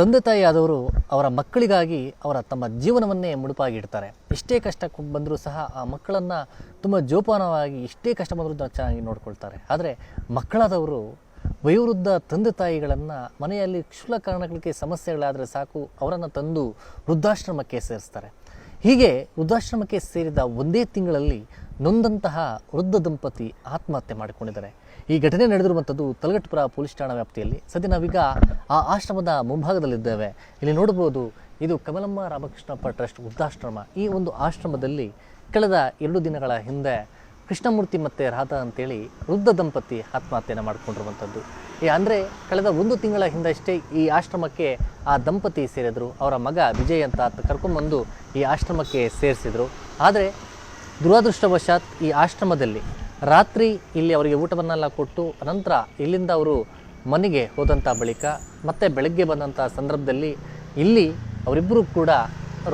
ತಂದೆ ತಾಯಿ ಆದವರು ಅವರ ಮಕ್ಕಳಿಗಾಗಿ ಅವರ ತಮ್ಮ ಜೀವನವನ್ನೇ ಮುಡುಪಾಗಿಡ್ತಾರೆ. ಎಷ್ಟೇ ಕಷ್ಟ ಬಂದರೂ ಸಹ ಆ ಮಕ್ಕಳನ್ನು ತುಂಬ ಜೋಪಾನವಾಗಿ ಎಷ್ಟೇ ಕಷ್ಟ ಬಂದರೂ ಚೆನ್ನಾಗಿ ನೋಡ್ಕೊಳ್ತಾರೆ. ಆದರೆ ಮಕ್ಕಳಾದವರು ವಯೋವೃದ್ಧ ತಂದೆ ತಾಯಿಗಳನ್ನು ಮನೆಯಲ್ಲಿ ಕ್ಷುಲ ಕಾರಣಗಳಿಗೆ ಸಮಸ್ಯೆಗಳಾದರೆ ಸಾಕು ಅವರನ್ನು ತಂದು ವೃದ್ಧಾಶ್ರಮಕ್ಕೆ ಸೇರಿಸ್ತಾರೆ. ಹೀಗೆ ವೃದ್ಧಾಶ್ರಮಕ್ಕೆ ಸೇರಿದ ಒಂದೇ ತಿಂಗಳಲ್ಲಿ ನೊಂದಂತಹ ವೃದ್ಧ ದಂಪತಿ ಆತ್ಮಹತ್ಯೆ ಮಾಡಿಕೊಂಡಿದ್ದಾರೆ. ಈ ಘಟನೆ ನಡೆದಿರುವಂಥದ್ದು ತಲಗಟ್ಟಪುರ ಪೊಲೀಸ್ ಠಾಣಾ ವ್ಯಾಪ್ತಿಯಲ್ಲಿ. ಸದ್ಯ ನಾವೀಗ ಆ ಆಶ್ರಮದ ಮುಂಭಾಗದಲ್ಲಿದ್ದೇವೆ. ಇಲ್ಲಿ ನೋಡಬಹುದು, ಇದು ಕಮಲಮ್ಮ ರಾಮಕೃಷ್ಣಪ್ಪ ಟ್ರಸ್ಟ್ ವೃದ್ಧಾಶ್ರಮ. ಈ ಒಂದು ಆಶ್ರಮದಲ್ಲಿ ಕಳೆದ ಎರಡು ದಿನಗಳ ಹಿಂದೆ ಕೃಷ್ಣಮೂರ್ತಿ ಮತ್ತು ರಾಧಾ ಅಂತೇಳಿ ವೃದ್ಧ ದಂಪತಿ ಆತ್ಮಹತ್ಯೆಯನ್ನು ಮಾಡಿಕೊಂಡಿರುವಂಥದ್ದು. ಅಂದರೆ ಕಳೆದ ಒಂದು ತಿಂಗಳ ಹಿಂದಷ್ಟೇ ಈ ಆಶ್ರಮಕ್ಕೆ ಆ ದಂಪತಿ ಸೇರಿದರು. ಅವರ ಮಗ ವಿಜಯ್ ಅಂತ ಕರ್ಕೊಂಬಂದು ಈ ಆಶ್ರಮಕ್ಕೆ ಸೇರಿಸಿದರು. ಆದರೆ ದುರದೃಷ್ಟವಶಾತ್ ಈ ಆಶ್ರಮದಲ್ಲಿ ರಾತ್ರಿ ಇಲ್ಲಿ ಅವರಿಗೆ ಊಟವನ್ನೆಲ್ಲ ಕೊಟ್ಟು ನಂತರ ಇಲ್ಲಿಂದ ಅವರು ಮನೆಗೆ ಹೋದಂಥ ಬಳಿಕ ಮತ್ತೆ ಬೆಳಗ್ಗೆ ಬಂದಂಥ ಸಂದರ್ಭದಲ್ಲಿ ಇಲ್ಲಿ ಅವರಿಬ್ಬರು ಕೂಡ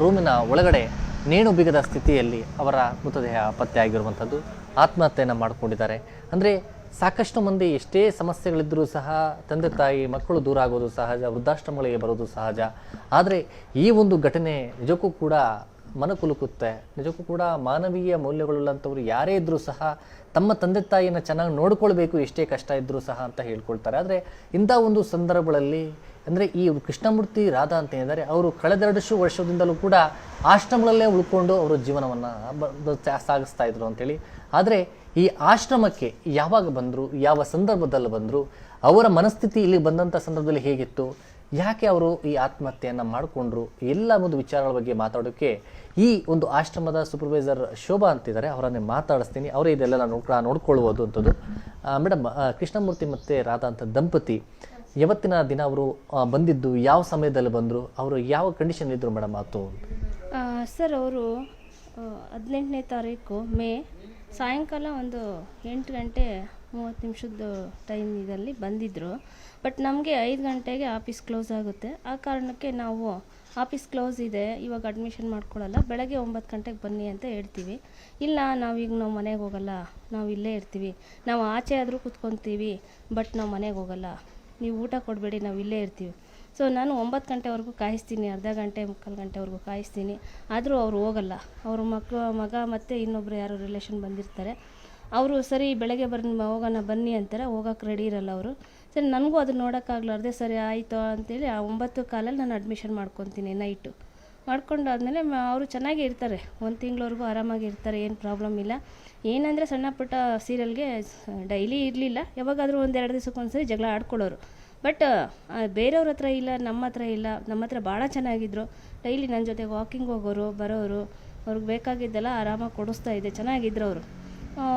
ರೂಮಿನ ಒಳಗಡೆ ನೇಣು ಬಿಗದ ಸ್ಥಿತಿಯಲ್ಲಿ ಅವರ ಮೃತದೇಹ ಪತ್ತೆಯಾಗಿರುವಂಥದ್ದು ಆತ್ಮಹತ್ಯೆಯನ್ನು ಮಾಡಿಕೊಂಡಿದ್ದಾರೆ. ಅಂದರೆ ಸಾಕಷ್ಟು ಮಂದಿ ಎಷ್ಟೇ ಸಮಸ್ಯೆಗಳಿದ್ದರೂ ಸಹ ತಂದೆ ತಾಯಿ ಮಕ್ಕಳು ದೂರ ಆಗೋದು ಸಹಜ, ವೃದ್ಧಾಶ್ರಮಗಳಿಗೆ ಬರೋದು ಸಹಜ. ಆದರೆ ಈ ಒಂದು ಘಟನೆ ನಿಜಕ್ಕೂ ಕೂಡ ಮನಕುಲುಕುತ್ತೆ. ನಿಜಕ್ಕೂ ಕೂಡ ಮಾನವೀಯ ಮೌಲ್ಯಗಳುಳ್ಳಂಥವ್ರು ಯಾರೇ ಇದ್ದರೂ ಸಹ ತಮ್ಮ ತಂದೆ ತಾಯಿಯನ್ನು ಚೆನ್ನಾಗಿ ನೋಡ್ಕೊಳ್ಬೇಕು, ಎಷ್ಟೇ ಕಷ್ಟ ಇದ್ದರೂ ಸಹ ಅಂತ ಹೇಳ್ಕೊಳ್ತಾರೆ. ಆದರೆ ಇಂಥ ಒಂದು ಸಂದರ್ಭಗಳಲ್ಲಿ ಅಂದರೆ ಈ ಕೃಷ್ಣಮೂರ್ತಿ ರಾಧಾ ಅಂತ ಏನಿದ್ದಾರೆ ಅವರು ಕಳೆದೆರಡಷ್ಟು ವರ್ಷದಿಂದಲೂ ಕೂಡ ಆಶ್ರಮಗಳಲ್ಲೇ ಉಳ್ಕೊಂಡು ಅವರ ಜೀವನವನ್ನು ಸಾಗಿಸ್ತಾ ಇದ್ರು ಅಂತೇಳಿ. ಆದರೆ ಈ ಆಶ್ರಮಕ್ಕೆ ಯಾವಾಗ ಬಂದರು, ಯಾವ ಸಂದರ್ಭದಲ್ಲಿ ಬಂದರು, ಅವರ ಮನಸ್ಥಿತಿ ಇಲ್ಲಿ ಬಂದಂಥ ಸಂದರ್ಭದಲ್ಲಿ ಹೇಗಿತ್ತು ಯಾಕೆ ಅವರು ಈ ಆತ್ಮಹತ್ಯೆಯನ್ನು ಮಾಡಿಕೊಂಡ್ರು? ಎಲ್ಲ ಒಂದು ವಿಚಾರಗಳ ಬಗ್ಗೆ ಮಾತಾಡೋಕ್ಕೆ ಈ ಒಂದು ಆಶ್ರಮದ ಸೂಪರ್ವೈಸರ್ ಶೋಭಾ ಅಂತಿದ್ದಾರೆ. ಅವರನ್ನೇ ಮಾತಾಡಿಸ್ತೀನಿ. ಅವರೇ ಇದೆಲ್ಲ ನಾನು ನೋಡ್ಕೊಳ್ಬೋದು ಅಂಥದ್ದು. ಮೇಡಮ್ ಕೃಷ್ಣಮೂರ್ತಿ ಮತ್ತು ರಾಧಾ ಅಂತ ದಂಪತಿ, ಯಾವತ್ತಿನ ದಿನ ಅವರು ಬಂದಿದ್ದು, ಯಾವ ಸಮಯದಲ್ಲಿ ಬಂದರು? ಅವರು ಯಾವ ಕಂಡೀಷನ್ ಇದ್ದರು ಮೇಡಮ್ ಆತು? ಸರ್, ಅವರು ಹದಿನೆಂಟನೇ ತಾರೀಕು ಮೇ ಸಾಯಂಕಾಲ ಒಂದು ಎಂಟು ಗಂಟೆ ಮೂವತ್ತು ನಿಮಿಷದ ಟೈಮ್ ಇದರಲ್ಲಿ ಬಂದಿದ್ದರು ಬಟ್ ನಮಗೆ ಐದು ಗಂಟೆಗೆ ಆಫೀಸ್ ಕ್ಲೋಸ್ ಆಗುತ್ತೆ. ಆ ಕಾರಣಕ್ಕೆ ನಾವು ಆಫೀಸ್ ಕ್ಲೋಸ್ ಇದೆ, ಇವಾಗ ಅಡ್ಮಿಷನ್ ಮಾಡ್ಕೊಳ್ಳಲ್ಲ. ಬೆಳಗ್ಗೆ ಒಂಬತ್ತು ಗಂಟೆಗೆ ಬನ್ನಿ ಅಂತ ಹೇಳ್ತೀವಿ. ಇಲ್ಲ, ನಾವೀಗ ನಾವು ಮನೆಗೆ ಹೋಗಲ್ಲ. ನಾವು ಇಲ್ಲೇ ಇರ್ತೀವಿ. ನಾವು ಆಚೆ ಆದರೂ ಕುತ್ಕೊತೀವಿ ಬಟ್ ನಾವು ಮನೆಗೆ ಹೋಗಲ್ಲ. ನೀವು ಊಟ ಕೊಡಬೇಡಿ, ನಾವು ಇಲ್ಲೇ ಇರ್ತೀವಿ. ಸೊ ನಾನು ಒಂಬತ್ತು ಗಂಟೆವರೆಗೂ ಕಾಯಿಸ್ತೀನಿ, ಅರ್ಧ ಗಂಟೆ, ಮುಕ್ಕಾಲು ಗಂಟೆವರೆಗೂ ಕಾಯಿಸ್ತೀನಿ. ಆದರೂ ಅವರು ಹೋಗಲ್ಲ. ಅವ್ರ ಮಕ್ಕಳು ಮಗ ಮತ್ತು ಇನ್ನೊಬ್ಬರು ಯಾರೋ ರಿಲೇಷನ್ ಬಂದಿರ್ತಾರೆ. ಅವರು ಸರಿ ಬೆಳಗ್ಗೆ ಬರ್ ಹೋಗೋಣ ಬನ್ನಿ ಅಂತಾರೆ, ಹೋಗೋಕೆ ರೆಡಿ ಇರಲ್ಲ ಅವರು. ಸರಿ, ನನಗೂ ಅದು ನೋಡೋಕ್ಕಾಗ್ಲಾರ್ದೆ ಸರಿ ಆಯಿತು ಅಂತೇಳಿ ಆ ಒಂಬತ್ತು ಕಾಲಲ್ಲಿ ನಾನು ಅಡ್ಮಿಷನ್ ಮಾಡ್ಕೊತೀನಿ ನೈಟು ಮಾಡ್ಕೊಂಡಾದ್ಮೇಲೆ ಅವರು ಚೆನ್ನಾಗೇ ಇರ್ತಾರೆ. ಒಂದು ತಿಂಗಳವರೆಗೂ ಆರಾಮಾಗಿ ಇರ್ತಾರೆ, ಏನು ಪ್ರಾಬ್ಲಮ್ ಇಲ್ಲ. ಏನಂದರೆ ಸಣ್ಣ ಪುಟ್ಟ ಸೀರಿಯಲ್ಗೆ ಡೈಲಿ ಇರಲಿಲ್ಲ. ಯಾವಾಗಾದರೂ ಒಂದು ಎರಡು ದಿವ್ಸಕ್ಕೆ ಒಂದ್ಸರಿ ಜಗಳ ಆಡ್ಕೊಳ್ಳೋರು. ಬಟ್ ಬೇರೆಯವ್ರ ಹತ್ರ ಇಲ್ಲ, ನಮ್ಮ ಹತ್ರ ಇಲ್ಲ, ನಮ್ಮ ಹತ್ರ ಭಾಳ ಚೆನ್ನಾಗಿದ್ರು. ಡೈಲಿ ನನ್ನ ಜೊತೆ ವಾಕಿಂಗ್ ಹೋಗೋರು, ಬರೋರು, ಅವ್ರಿಗೆ ಬೇಕಾಗಿದ್ದೆಲ್ಲ ಆರಾಮಾಗಿ ಕೊಡಿಸ್ತಾ ಇದ್ದೆ, ಚೆನ್ನಾಗಿದ್ರು ಅವರು.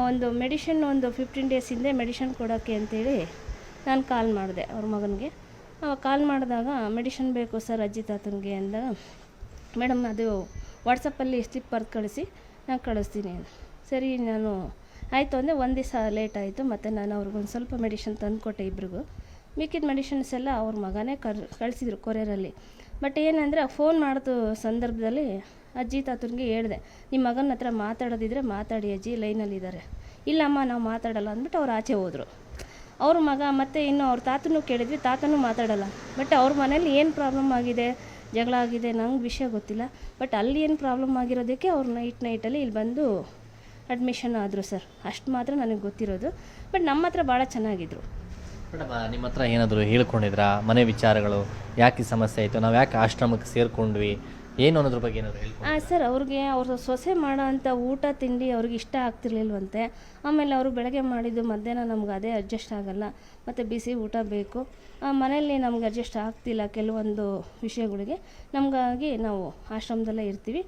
ಒಂದು ಮೆಡಿಷನ್ ಒಂದು ಫಿಫ್ಟೀನ್ ಡೇಸ್ ಹಿಂದೆ ಮೆಡಿಷನ್ ಕೊಡೋಕ್ಕೆ ಅಂತೇಳಿ ನಾನು ಕಾಲ್ ಮಾಡಿದೆ ಅವ್ರ ಮಗನಿಗೆ. ಕಾಲ್ ಮಾಡಿದಾಗ ಮೆಡಿಷನ್ ಬೇಕು ಸರ್ ಅಜ್ಜಿ ತಾತನಿಗೆ ಅಂದಾಗ ಮೇಡಮ್ ಅದು ವಾಟ್ಸಪ್ಪಲ್ಲಿ ಸ್ಲಿಪ್ ಬರ್ದು ಕಳಿಸಿ, ನಾನು ಕಳಿಸ್ತೀನಿ ಸರಿ, ನಾನು ಆಯಿತು ಅಂದರೆ ಒಂದು ದಿವಸ ಲೇಟ್ ಆಯಿತು, ಮತ್ತು ನಾನು ಅವ್ರಿಗೊಂದು ಸ್ವಲ್ಪ ಮೆಡಿಷನ್ ತಂದುಕೊಟ್ಟೆ ಇಬ್ರಿಗೂ. ಮಿಕ್ಕಿದ ಮೆಡಿಷನ್ಸ್ ಎಲ್ಲ ಅವ್ರ ಮಗನೇ ಕರ್, ಕಳಿಸಿದ್ರು ಕೊರಿಯರಲ್ಲಿ ಬಟ್ ಏನಂದರೆ ಫೋನ್ ಮಾಡಿದ ಸಂದರ್ಭದಲ್ಲಿ ಅಜ್ಜಿ ತಾತನಿಗೆ ಹೇಳಿದೆ ನಿಮ್ಮ ಮಗನ ಹತ್ರ ಮಾತಾಡೋದಿದ್ರೆ ಮಾತಾಡಿ ಅಜ್ಜಿ ಲೈನಲ್ಲಿದ್ದಾರೆ ಇಲ್ಲಮ್ಮ, ನಾವು ಮಾತಾಡಲ್ಲ, ಅಂದ್ಬಿಟ್ಟು ಅವ್ರು ಆಚೆ ಹೋದರು. ಅವ್ರ ಮಗ ಮತ್ತು ಇನ್ನು ಅವ್ರ ತಾತನೂ ಕೇಳಿದ್ವಿ, ತಾತನೂ ಮಾತಾಡಲ್ಲ. ಬಟ್ ಅವ್ರ ಮನೇಲಿ ಏನು ಪ್ರಾಬ್ಲಮ್ ಆಗಿದೆ? ಜಗಳ ಆಗಿದೆ, ನಂಗೆ ವಿಷಯ ಗೊತ್ತಿಲ್ಲ. ಬಟ್ ಅಲ್ಲಿ ಏನು ಪ್ರಾಬ್ಲಮ್ ಆಗಿರೋದಕ್ಕೆ ಅವ್ರು ನೈಟ್ ನೈಟಲ್ಲಿ ಇಲ್ಲಿ ಬಂದು ಅಡ್ಮಿಷನ್ ಆದರು ಸರ್. ಅಷ್ಟು ಮಾತ್ರ ನನಗೆ ಗೊತ್ತಿರೋದು. ಬಟ್ ನಮ್ಮ ಹತ್ರ ಭಾಳ ಚೆನ್ನಾಗಿದ್ರು. ಮೇಡಮ್, ನಿಮ್ಮ ಹತ್ರ ಏನಾದರೂ ಹೇಳ್ಕೊಂಡಿದ್ರಾ? ಮನೆ ವಿಚಾರಗಳು, ಯಾಕೆ ಸಮಸ್ಯೆ ಆಯಿತು? ನಾವು ಯಾಕೆ ಆಶ್ರಮಕ್ಕೆ ಸೇರ್ಕೊಂಡ್ವಿ? ಏನು ಅನ್ನೋದ್ರ ಬಗ್ಗೆ ಏನಾದರೂ ಹೇಳಿ ಸರ್, ಅವ್ರಿಗೆ ಅವ್ರ ಸೊಸೆ ಮಾಡೋ ಅಂಥ ಊಟ, ತಿಂಡಿ ಅವ್ರಿಗೆ ಇಷ್ಟ ಆಗ್ತಿರ್ಲಿಲ್ವಂತೆ. ಆಮೇಲೆ ಅವರು ಬೆಳಗ್ಗೆ ಮಾಡಿದ್ದು ಮಧ್ಯಾಹ್ನ ನಮ್ಗೆ ಅದೇ ಅಡ್ಜಸ್ಟ್ ಆಗಲ್ಲ. ಮತ್ತು ಬಿಸಿ ಊಟ ಬೇಕು. ಮನೆಯಲ್ಲಿ ನಮ್ಗೆ ಅಡ್ಜಸ್ಟ್ ಆಗ್ತಿಲ್ಲ ಕೆಲವೊಂದು ವಿಷಯಗಳಿಗೆ. ನಮಗಾಗಿ ನಾವು ಆಶ್ರಮದಲ್ಲೇ ಇರ್ತೀವಿ.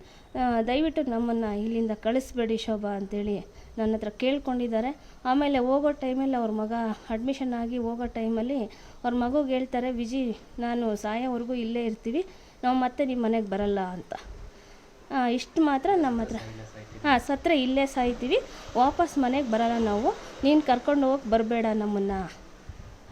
ದಯವಿಟ್ಟು ನಮ್ಮನ್ನು ಇಲ್ಲಿಂದ ಕಳಿಸ್ಬೇಡಿ ಶೋಭಾ ಅಂತೇಳಿ ನನ್ನ ಹತ್ರ ಕೇಳ್ಕೊಂಡಿದ್ದಾರೆ. ಆಮೇಲೆ ಹೋಗೋ ಟೈಮಲ್ಲಿ ಅವ್ರ ಮಗ ಅಡ್ಮಿಷನ್ ಆಗಿ ಹೋಗೋ ಟೈಮಲ್ಲಿ ಅವ್ರ ಮಗುಗೆ ಹೇಳ್ತಾರೆ, ವಿಜಿ, ನಾನು ಸಾಯೋವರೆಗೂ ಇಲ್ಲೇ ಇರ್ತೀವಿ. ನಾವು ಮತ್ತೆ ನಿಮ್ಮ ಮನೆಗೆ ಬರಲ್ಲ ಅಂತ. ಇಷ್ಟು ಮಾತ್ರ ನಮ್ಮ ಹತ್ರ. ಹಾಂ ಸತ್ರ ಇಲ್ಲೇ ಸಾಯ್ತೀವಿ. ವಾಪಸ್ ಮನೆಗೆ ಬರಲ್ಲ ನಾವು. ನೀನು ಕರ್ಕೊಂಡು ಹೋಗಿ ಬರಬೇಡ ನಮ್ಮನ್ನು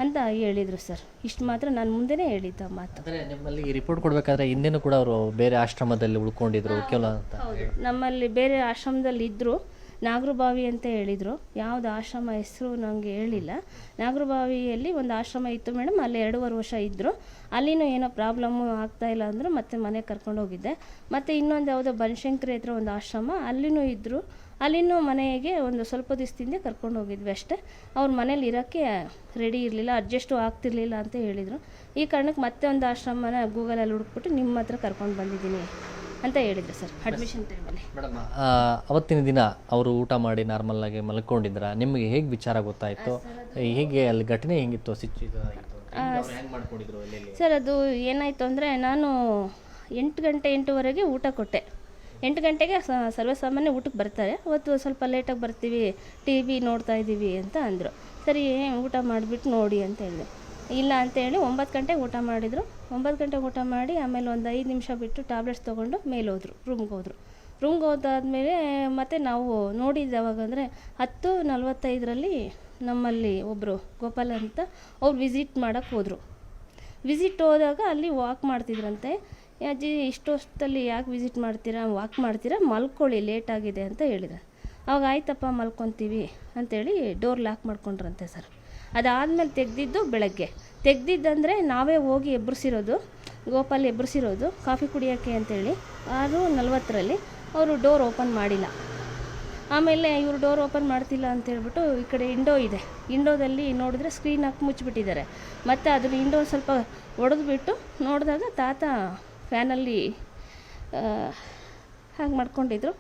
ಅಂತ ಹೇಳಿದರು ಸರ್. ಇಷ್ಟು ಮಾತ್ರ ನಾನು ಮುಂದೆನೇ ಹೇಳಿದ್ದ ಮಾತು. ಅಂದರೆ ನಿಮ್ಮಲ್ಲಿ ರಿಪೋರ್ಟ್ ಕೊಡಬೇಕಾದ್ರೆ ಹಿಂದೆನೂ ಕೂಡ ಅವರು ಬೇರೆ ಆಶ್ರಮದಲ್ಲಿ ಉಳ್ಕೊಂಡಿದ್ರು ಅಂತ. ಹೌದು. ನಮ್ಮಲ್ಲಿ ಬೇರೆ ಆಶ್ರಮದಲ್ಲಿ ಇದ್ದರು ನಾಗರಬಾವಿ ಅಂತ ಹೇಳಿದರು. ಯಾವುದು ಆಶ್ರಮ ಹೆಸರು ನನಗೆ ಹೇಳಿಲ್ಲ. ನಾಗರಬಾವಿಯಲ್ಲಿ ಒಂದು ಆಶ್ರಮ ಇತ್ತು ಮೇಡಮ್ ಅಲ್ಲಿ ಎರಡೂವರೆ ವರ್ಷ ಇದ್ದರು ಅಲ್ಲಿನೂ ಏನೋ ಪ್ರಾಬ್ಲಮ್ಮು ಇಲ್ಲ ಅಂದರು ಮತ್ತೆ ಮನೆಗೆ ಕರ್ಕೊಂಡು ಹೋಗಿದ್ದೆ. ಮತ್ತು ಇನ್ನೊಂದು ಯಾವುದೋ ಬನಶಂಕರಿ ಹತ್ರ ಒಂದು ಆಶ್ರಮ, ಅಲ್ಲಿನೂ ಇದ್ದರು ಅಲ್ಲಿನೂ ಮನೆಗೆ ಒಂದು ಸ್ವಲ್ಪ ದಿವಸದಿಂದ ಕರ್ಕೊಂಡು ಹೋಗಿದ್ವಿ ಅಷ್ಟೇ. ಅವ್ರ ಮನೇಲಿ ಇರೋಕ್ಕೆ ರೆಡಿ ಇರಲಿಲ್ಲ ಅಡ್ಜಸ್ಟು ಆಗ್ತಿರ್ಲಿಲ್ಲ ಅಂತ ಹೇಳಿದರು. ಈ ಕಾರಣಕ್ಕೆ ಮತ್ತೆ ಒಂದು ಆಶ್ರಮನ ಗೂಗಲಲ್ಲಿ ಹುಡುಕ್ಬಿಟ್ಟು ನಿಮ್ಮ ಹತ್ರ ಕರ್ಕೊಂಡು ಬಂದಿದ್ದೀನಿ. ಅಂತ ಹೇಳಿದ್ರು ಸರ್. ಅಡ್ಮಿಷನ್ ಟೈಮಲ್ಲಿ ಮೇಡಮ್ ಅವತ್ತಿನ ದಿನ ಅವರು ಊಟ ಮಾಡಿ ನಾರ್ಮಲ್ ಆಗಿ ಮಲ್ಕೊಂಡಿದ್ರ. ನಿಮಗೆ ಹೇಗೆ ವಿಚಾರ ಗೊತ್ತಾಯ್ತು? ಹೇಗೆ ಅಲ್ಲಿ ಘಟನೆ ಹೆಂಗಿತ್ತು? ಸಿಚ್ ಸರ್ ಅದು ಏನಾಯಿತು ಅಂದರೆ ನಾನು ಎಂಟು ಗಂಟೆ ಎಂಟುವರೆಗೆ ಊಟ ಕೊಟ್ಟೆ. ಎಂಟು ಗಂಟೆಗೆ ಸರ್ವಸಾಮಾನ್ಯ ಊಟಕ್ಕೆ ಬರ್ತಾರೆ. ಅವತ್ತು ಸ್ವಲ್ಪ ಲೇಟಾಗಿ ಬರ್ತೀವಿ ಟಿ ವಿ ನೋಡ್ತಾ ಇದ್ದೀವಿ ಅಂತ ಅಂದರು. ಸರಿ ಊಟ ಮಾಡಿಬಿಟ್ಟು ನೋಡಿ ಅಂತ ಹೇಳಿದೆ. ಇಲ್ಲ ಅಂತೇಳಿ ಒಂಬತ್ತು ಗಂಟೆಗೆ ಊಟ ಮಾಡಿದರು. ಒಂಬತ್ತು ಗಂಟೆಗೆ ಊಟ ಮಾಡಿ ಆಮೇಲೆ ಒಂದು ಐದು ನಿಮಿಷ ಬಿಟ್ಟು ಟ್ಯಾಬ್ಲೆಟ್ಸ್ ತೊಗೊಂಡು ಮೇಲೆ ಹೋದರು ರೂಮ್ಗೆ ಹೋದರು. ರೂಮ್ಗೆ ಹೋದಾದ್ಮೇಲೆ ಮತ್ತೆ ನಾವು ನೋಡಿದ್ದು ಯಾವಾಗ ಅಂದರೆ ಹತ್ತು ನಲ್ವತ್ತೈದರಲ್ಲಿ ನಮ್ಮಲ್ಲಿ ಒಬ್ಬರು ಗೋಪಾಲ್ ಅಂತ ಅವ್ರು ವಿಸಿಟ್ ಮಾಡೋಕ್ಕೆ ಹೋದರು. ವಿಸಿಟ್ ಹೋದಾಗ ಅಲ್ಲಿ ವಾಕ್ ಮಾಡ್ತಿದ್ರಂತೆ. ಅಜ್ಜಿ, ಇಷ್ಟೊತ್ತಲ್ಲಿ ಯಾಕೆ ವಿಸಿಟ್ ಮಾಡ್ತೀರಾ ವಾಕ್ ಮಾಡ್ತೀರಾ, ಮಲ್ಕೊಳ್ಳಿ ಲೇಟ್ ಆಗಿದೆ ಅಂತ ಹೇಳಿದ್ರು. ಅವಾಗ, ಆಯ್ತಪ್ಪ, ಮಲ್ಕೊತೀವಿ ಅಂತೇಳಿ ಡೋರ್ ಲಾಕ್ ಮಾಡ್ಕೊಂಡ್ರಂತೆ ಸರ್. ಅದಾದಮೇಲೆ ತೆಗೆದಿದ್ದು ಬೆಳಗ್ಗೆ. ತೆಗೆದಿದ್ದಂದರೆ ನಾವೇ ಹೋಗಿ ಎಬ್ಬರಿಸಿರೋದು ಗೋಪಾಲ್ ಎಬ್ಬರಿಸಿರೋದು ಕಾಫಿ ಕುಡಿಯೋಕ್ಕೆ ಅಂತೇಳಿ ಆರು ನಲ್ವತ್ತರಲ್ಲಿ ಅವರು ಡೋರ್ ಓಪನ್ ಮಾಡಿಲ್ಲ. ಆಮೇಲೆ ಇವರು ಡೋರ್ ಓಪನ್ ಮಾಡ್ತಿಲ್ಲ ಅಂತ ಹೇಳ್ಬಿಟ್ಟು ಈ ಕಡೆ ಇಂಡೋ ಇದೆ. ಇಂಡೋದಲ್ಲಿ ನೋಡಿದ್ರೆ ಸ್ಕ್ರೀನ್ ಹಾಕಿ ಮುಚ್ಚಿಬಿಟ್ಟಿದ್ದಾರೆ. ಮತ್ತು ಅದನ್ನು ಇಂಡೋ ಸ್ವಲ್ಪ ಒಡೆದ್ಬಿಟ್ಟು ನೋಡಿದಾಗ ತಾತ ಫ್ಯಾನಲ್ಲಿ ಹಾಗೆ ಮಾಡ್ಕೊಂಡಿದ್ರು.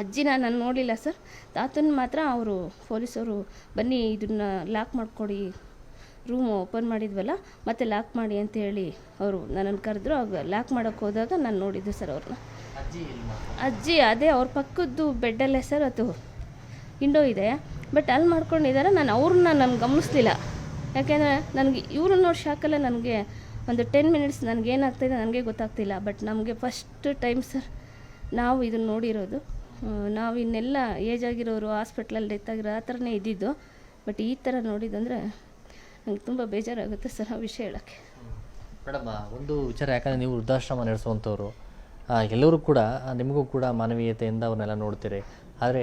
ಅಜ್ಜಿನ ನಾನು ನೋಡಲಿಲ್ಲ ಸರ್. ತಾತನ ಮಾತ್ರ ಅವರು ಪೊಲೀಸವರು ಬನ್ನಿ ಇದನ್ನು ಲಾಕ್ ಮಾಡಿಕೊಡಿ ರೂಮ್ ಓಪನ್ ಮಾಡಿದ್ವಲ್ಲ ಮತ್ತೆ ಲಾಕ್ ಮಾಡಿ ಅಂತ ಹೇಳಿ ಅವರು ನನ್ನನ್ನು ಕರೆದ್ರು. ಆಗ ಲಾಕ್ ಮಾಡೋಕ್ಕೆ ಹೋದಾಗ ನಾನು ನೋಡಿದ್ದೆ ಸರ್ ಅವ್ರನ್ನ. ಅಜ್ಜಿ ಅಜ್ಜಿ ಅದೇ ಅವ್ರ ಪಕ್ಕದ್ದು ಬೆಡ್ಡಲ್ಲೇ ಸರ್ ಅದು ವಿಂಡೋ ಇದೆ. ಬಟ್ ಅಲ್ಲಿ ಮಾಡ್ಕೊಂಡಿದ್ದಾರೆ ನಾನು ಅವ್ರನ್ನ ನಾನು ಗಮನಿಸ್ಲಿಲ್ಲ. ಯಾಕೆಂದರೆ ನನಗೆ ಇವ್ರನ್ನ ನೋಡಿ ಶಾಕಲ್ಲ ನನಗೆ ಒಂದು ಟೆನ್ ಮಿನಿಟ್ಸ್ ನನಗೇನಾಗ್ತಾಯಿದೆ ನನಗೆ ಗೊತ್ತಾಗ್ತಿಲ್ಲ. ಬಟ್ ನಮಗೆ ಫಸ್ಟ್ ಟೈಮ್ ಸರ್ ನಾವು ಇದನ್ನು ನೋಡಿರೋದು. ನಾವು ಇನ್ನೆಲ್ಲ ಏಜ್ ಆಗಿರೋರು ಹಾಸ್ಪಿಟ್ಲಲ್ಲಿ ಡೆತ್ ಆಗಿರೋ ಆ ಥರನೇ ಇದ್ದಿದ್ದು. ಬಟ್ ಈ ಥರ ನೋಡಿದಂದರೆ ನಂಗೆ ತುಂಬ ಬೇಜಾರಾಗುತ್ತೆ ಸರ್ ಆ ವಿಷಯ ಹೇಳೋಕ್ಕೆ. ಮೇಡಮ್ ಒಂದು ವಿಚಾರ ಯಾಕಂದರೆ ನೀವು ವೃದ್ಧಾಶ್ರಮ ನಡೆಸುವಂಥವ್ರು ಎಲ್ಲರೂ ಕೂಡ ನಿಮಗೂ ಕೂಡ ಮಾನವೀಯತೆಯಿಂದ ಅವ್ರನ್ನೆಲ್ಲ ನೋಡ್ತೀರಿ. ಆದರೆ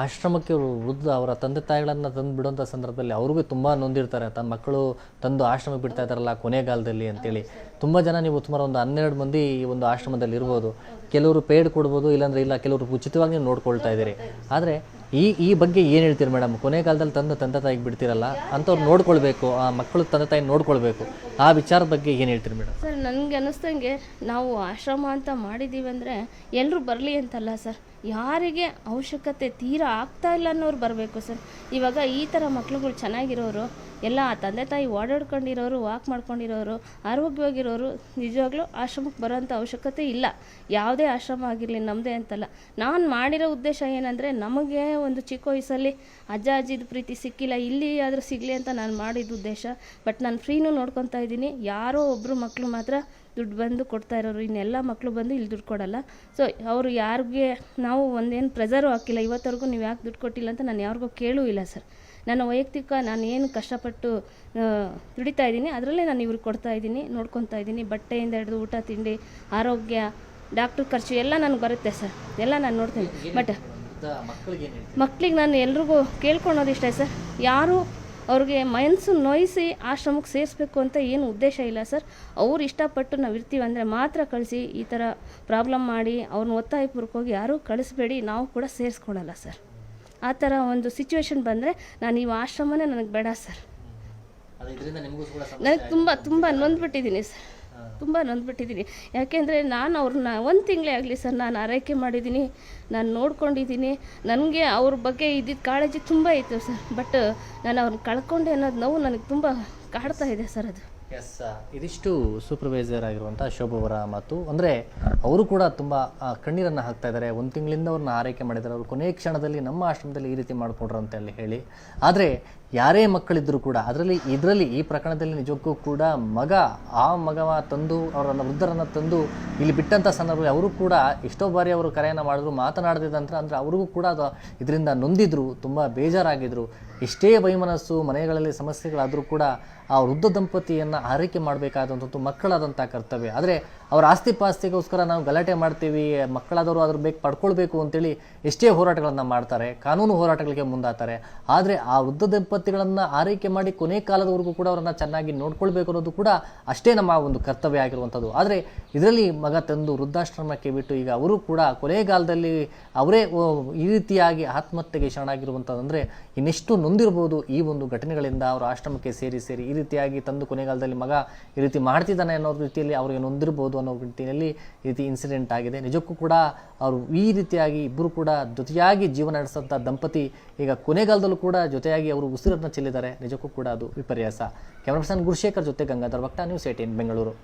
ಆಶ್ರಮಕ್ಕೆ ವೃದ್ಧ, ಅವರ ತಂದೆ ತಾಯಿಗಳನ್ನು ತಂದು ಬಿಡುವಂಥ ಸಂದರ್ಭದಲ್ಲಿ ಅವ್ರಿಗೂ ತುಂಬ ನೊಂದಿರ್ತಾರೆ. ತನ್ನ ಮಕ್ಕಳು ತಂದು ಆಶ್ರಮಕ್ಕೆ ಬಿಡ್ತಾ ಇದ್ದಾರಲ್ಲ ಕೊನೆಗಾಲದಲ್ಲಿ ಅಂತೇಳಿ. ತುಂಬ ಜನ ನೀವು ಸುಮಾರು ಒಂದು ಹನ್ನೆರಡು ಮಂದಿ ಈ ಒಂದು ಆಶ್ರಮದಲ್ಲಿ ಇರ್ಬೋದು. ಕೆಲವರು ಪೇಡ್ ಕೊಡ್ಬೋದು, ಇಲ್ಲಾಂದ್ರೆ ಇಲ್ಲ, ಕೆಲವರು ಉಚಿತವಾಗಿ ನೀವು ನೋಡ್ಕೊಳ್ತಾ ಇದ್ದೀರಿ. ಆದರೆ ಈ ಈ ಬಗ್ಗೆ ಏನು ಹೇಳ್ತೀರಿ ಮೇಡಮ್ ಕೊನೆಗಾಲದಲ್ಲಿ ತಂದು ತಂದೆ ತಾಯಿಗೆ ಬಿಡ್ತೀರಲ್ಲ, ಅಂಥವ್ರು ನೋಡ್ಕೊಳ್ಬೇಕು, ಆ ಮಕ್ಕಳು ತಂದೆ ತಾಯಿ ನೋಡ್ಕೊಳ್ಬೇಕು. ಆ ವಿಚಾರದ ಬಗ್ಗೆ ಏನು ಹೇಳ್ತೀರಿ ಮೇಡಮ್ ಸರ್, ನನಗೆ ಅನ್ನಿಸ್ದಂಗೆ ನಾವು ಆಶ್ರಮ ಅಂತ ಮಾಡಿದ್ದೀವಿ ಅಂದರೆ ಎಲ್ಲರೂ ಬರಲಿ ಅಂತಲ್ಲ ಸರ್. ಯಾರಿಗೆ ಅವಶ್ಯಕತೆ ತೀರಾ ಆಗ್ತಾ ಇಲ್ಲ ಅನ್ನೋರು ಬರಬೇಕು ಸರ್. ಇವಾಗ ಈ ಥರ ಮಕ್ಳುಗಳು ಚೆನ್ನಾಗಿರೋರು, ಎಲ್ಲ ತಂದೆ ತಾಯಿ ಓಡಾಡ್ಕೊಂಡಿರೋರು ವಾಕ್ ಮಾಡ್ಕೊಂಡಿರೋರು, ಆರೋಗ್ಯವಾಗಿರೋರು ನಿಜವಾಗ್ಲೂ ಆಶ್ರಮಕ್ಕೆ ಬರೋಂಥ ಅವಶ್ಯಕತೆ ಇಲ್ಲ. ಯಾವುದೇ ಆಶ್ರಮ ಆಗಿರಲಿ ನಮ್ಮದೇ ಅಂತಲ್ಲ. ನಾನು ಮಾಡಿರೋ ಉದ್ದೇಶ ಏನಂದರೆ ನಮಗೆ ಒಂದು ಚಿಕ್ಕ ವಯಸ್ಸಲ್ಲಿ ಅಜ್ಜ ಅಜ್ಜಿದ ಪ್ರೀತಿ ಸಿಕ್ಕಿಲ್ಲ, ಇಲ್ಲಿ ಆದರೂ ಸಿಗಲಿ ಅಂತ ನಾನು ಮಾಡಿದ ಉದ್ದೇಶ. ಬಟ್ ನಾನು ಫ್ರೀನೂ ನೋಡ್ಕೊತಾ ಇದ್ದೀನಿ. ಯಾರೋ ಒಬ್ಬರು ಮಕ್ಕಳು ಮಾತ್ರ ದುಡ್ಡು ಬಂದು ಕೊಡ್ತಾ ಇರೋರು ಇನ್ನೆಲ್ಲ ಮಕ್ಕಳು ಬಂದು ಇಲ್ಲಿ ದುಡ್ಡು ಕೊಡಲ್ಲ. ಸೊ ಅವರು ಯಾರಿಗೆ ನಾವು ಒಂದೇನು ಪ್ರೆಸರು ಹಾಕಿಲ್ಲ ಇವತ್ತವರೆಗೂ ನೀವು ಯಾಕೆ ದುಡ್ಡು ಕೊಟ್ಟಿಲ್ಲ? ಅಂತ ನಾನು ಯಾರಿಗೂ ಕೇಳೂ ಇಲ್ಲ ಸರ್. ನನ್ನ ವೈಯಕ್ತಿಕ ನಾನು ಏನು ಕಷ್ಟಪಟ್ಟು ದುಡಿತಾ ಇದ್ದೀನಿ ಅದರಲ್ಲೇ ನಾನು ಇವ್ರಿಗೆ ಕೊಡ್ತಾ ಇದ್ದೀನಿ ನೋಡ್ಕೊತಾ ಇದ್ದೀನಿ. ಬಟ್ಟೆಯಿಂದ ಹಿಡಿದು ಊಟ ತಿಂಡಿ ಆರೋಗ್ಯ ಡಾಕ್ಟ್ರ್ ಖರ್ಚು ಎಲ್ಲ ನನಗೆ ಬರುತ್ತೆ ಸರ್. ಎಲ್ಲ ನಾನು ನೋಡ್ತೀನಿ. ಬಟ್ ಮಕ್ಕಳಿಗೆ ನಾನು ಎಲ್ರಿಗೂ ಕೇಳ್ಕೊಳೋದು ಇಷ್ಟ ಸರ್. ಯಾರು ಅವ್ರಿಗೆ ಮನಸ್ಸು ನೋಯಿಸಿ ಆಶ್ರಮಕ್ಕೆ ಸೇರಿಸ್ಬೇಕು ಅಂತ ಏನು ಉದ್ದೇಶ ಇಲ್ಲ ಸರ್. ಅವ್ರು ಇಷ್ಟಪಟ್ಟು ನಾವು ಇರ್ತೀವಿ ಅಂದರೆ ಮಾತ್ರ ಕಳಿಸಿ ಈ ಥರ ಪ್ರಾಬ್ಲಮ್ ಮಾಡಿ ಅವ್ರನ್ನ ಒತ್ತಾಯಪೂರ್ವಕವಾಗಿ ಯಾರೂ ಕಳಿಸ್ಬೇಡಿ ನಾವು ಕೂಡ ಸೇರಿಸ್ಕೊಳ್ಳಲ್ಲ ಸರ್. ಆ ಥರ ಒಂದು ಸಿಚುವೇಶನ್ ಬಂದರೆ ನಾನು ಈ ಆಶ್ರಮನೇ ನನಗೆ ಬೇಡ ಸರ್. ನನಗೆ ತುಂಬ ತುಂಬ ನೊಂದ್ಬಿಟ್ಟಿದ್ದೀನಿ ಸರ್. ತುಂಬ ನೊಂದ್ಬಿಟ್ಟಿದ್ದೀನಿ ಯಾಕೆಂದರೆ ನಾನು ಅವ್ರನ್ನ ಒಂದು ತಿಂಗಳೇ ಆಗಲಿ ಸರ್ ನಾನು ಆರೈಕೆ ಮಾಡಿದ್ದೀನಿ ನಾನು ನೋಡ್ಕೊಂಡಿದ್ದೀನಿ ನನಗೆ ಅವ್ರ ಬಗ್ಗೆ ಇದ್ದಿದ್ದ ಕಾಳಜಿ ತುಂಬ ಇತ್ತು ಸರ್. ಬಟ್ ನಾನು ಅವ್ರನ್ನ ಕಳ್ಕೊಂಡೆ ಅನ್ನೋದು ನೋವು ನನಗೆ ತುಂಬ ಕಾಡ್ತಾ ಇದೆ ಸರ್ ಅದು. ಎಸ್ ಇದಿಷ್ಟು ಸೂಪರ್ವೈಸರ್ ಆಗಿರುವಂಥ ಶೋಭವರ ಮಾತು. ಅಂದರೆ ಅವರು ಕೂಡ ತುಂಬ ಕಣ್ಣೀರನ್ನು ಹಾಕ್ತಾ ಇದ್ದಾರೆ ಒಂದು ತಿಂಗಳಿಂದ ಅವ್ರನ್ನ ಆರೈಕೆ ಮಾಡಿದ್ದಾರೆ ಅವರು ಕೊನೆಯ ಕ್ಷಣದಲ್ಲಿ ನಮ್ಮ ಆಶ್ರಮದಲ್ಲಿ ಈ ರೀತಿ ಮಾಡಿಕೊಂಡ್ರು ಅಂತ ಅಲ್ಲಿ ಹೇಳಿ. ಆದರೆ ಯಾರೇ ಮಕ್ಕಳಿದ್ರು ಕೂಡ, ಅದರಲ್ಲಿ, ಇದರಲ್ಲಿ ಈ ಪ್ರಕರಣದಲ್ಲಿ ನಿಜಕ್ಕೂ ಕೂಡ ಮಗ, ಆ ಮಗವ ತಂದು, ಅವರನ್ನು ವೃದ್ಧರನ್ನು ತಂದು ಇಲ್ಲಿ ಬಿಟ್ಟಂಥ ಸಂದರ್ಭದಲ್ಲಿ ಅವರು ಕೂಡ ಎಷ್ಟೋ ಬಾರಿ ಅವರು ಕರೆಯನ್ನು ಮಾಡಿದ್ರು ಮಾತನಾಡದಿದ್ದ ನಂತರ ಅಂದರೆ ಅವ್ರಿಗೂ ಕೂಡ ಅದು ಇದರಿಂದ ನೊಂದಿದ್ರು, ತುಂಬ ಬೇಜಾರಾಗಿದ್ರು. ಎಷ್ಟೇ ವೈಮನಸ್ಸು, ಮನೆಗಳಲ್ಲಿ ಸಮಸ್ಯೆಗಳಾದರೂ ಕೂಡ ಆ ವೃದ್ಧ ದಂಪತಿಯನ್ನು ಆರೈಕೆ ಮಾಡಬೇಕಾದಂಥದ್ದು ಮಕ್ಕಳಾದಂಥ ಕರ್ತವ್ಯ. ಆದರೆ ಅವರ ಆಸ್ತಿ ಪಾಸ್ತಿಗೋಸ್ಕರ ನಾವು ಗಲಾಟೆ ಮಾಡ್ತೀವಿ, ಮಕ್ಕಳಾದವರು ಅದ್ರ ಬೇಕು ಪಡ್ಕೊಳ್ಬೇಕು ಅಂತೇಳಿ ಎಷ್ಟೇ ಹೋರಾಟಗಳನ್ನು ಮಾಡ್ತಾರೆ, ಕಾನೂನು ಹೋರಾಟಗಳಿಗೆ ಮುಂದಾತಾರೆ ಆದರೆ ಆ ವೃದ್ಧ ದಂಪತಿಗಳನ್ನು ಆರೈಕೆ ಮಾಡಿ ಕೊನೆ ಕಾಲದವರೆಗೂ ಕೂಡ ಅವರನ್ನು ಚೆನ್ನಾಗಿ ನೋಡ್ಕೊಳ್ಬೇಕು ಅನ್ನೋದು ಕೂಡ ಅಷ್ಟೇ ನಮ್ಮ ಒಂದು ಕರ್ತವ್ಯ ಆಗಿರುವಂಥದ್ದು. ಆದರೆ ಇದರಲ್ಲಿ ಮಗ ತಂದು ವೃದ್ಧಾಶ್ರಮಕ್ಕೆ ಬಿಟ್ಟು ಈಗ ಅವರು ಕೂಡ ಕೊನೆಗಾಲದಲ್ಲಿ ಅವರೇ ಈ ರೀತಿಯಾಗಿ ಆತ್ಮಹತ್ಯೆಗೆ ಶರಣಾಗಿರುವಂಥದ್ದಂದರೆ ಇನ್ನೆಷ್ಟು ನೊಂದಿರ್ಬೋದು ಈ ಒಂದು ಘಟನೆಗಳಿಂದ ಅವರು ಆಶ್ರಮಕ್ಕೆ ಸೇರಿ ಸೇರಿ ಈ ರೀತಿಯಾಗಿ ತಂದು ಕೊನೆಗಾಲದಲ್ಲಿ ಮಗ ಈ ರೀತಿ ಮಾಡ್ತಿದ್ದಾನೆ ಅನ್ನೋ ರೀತಿಯಲ್ಲಿ ಅವರಿಗೆ ನೊಂದಿರ್ಬೋದು. ಅನ್ನೋ ರೀತಿಯಲ್ಲಿ ಈ ರೀತಿ ಇನ್ಸಿಡೆಂಟ್ ಆಗಿದೆ. ನಿಜಕ್ಕೂ ಕೂಡ ಅವರು ಈ ರೀತಿಯಾಗಿ ಇಬ್ಬರು ಕೂಡ ಜೊತೆಯಾಗಿ ಜೀವನ ನಡೆಸಂಥ ದಂಪತಿ ಈಗ ಕೊನೆಗಾಲದಲ್ಲೂ ಕೂಡ ಜೊತೆಯಾಗಿ ಅವರು ಉಸಿರನ್ನು ಚೆಲ್ಲಿದ್ದಾರೆ. ನಿಜಕ್ಕೂ ಕೂಡ ಅದು ವಿಪರ್ಯಾಸ. ಕ್ಯಾಮ್ರಾ ಪರ್ಸನ್ ಗುರುಶೇಖರ್ ಜೊತೆ ಗಂಗಾಧರ್ ಭಕ್ತ ನ್ಯೂಸ್ ಏಟೀನ್ ಬೆಂಗಳೂರು.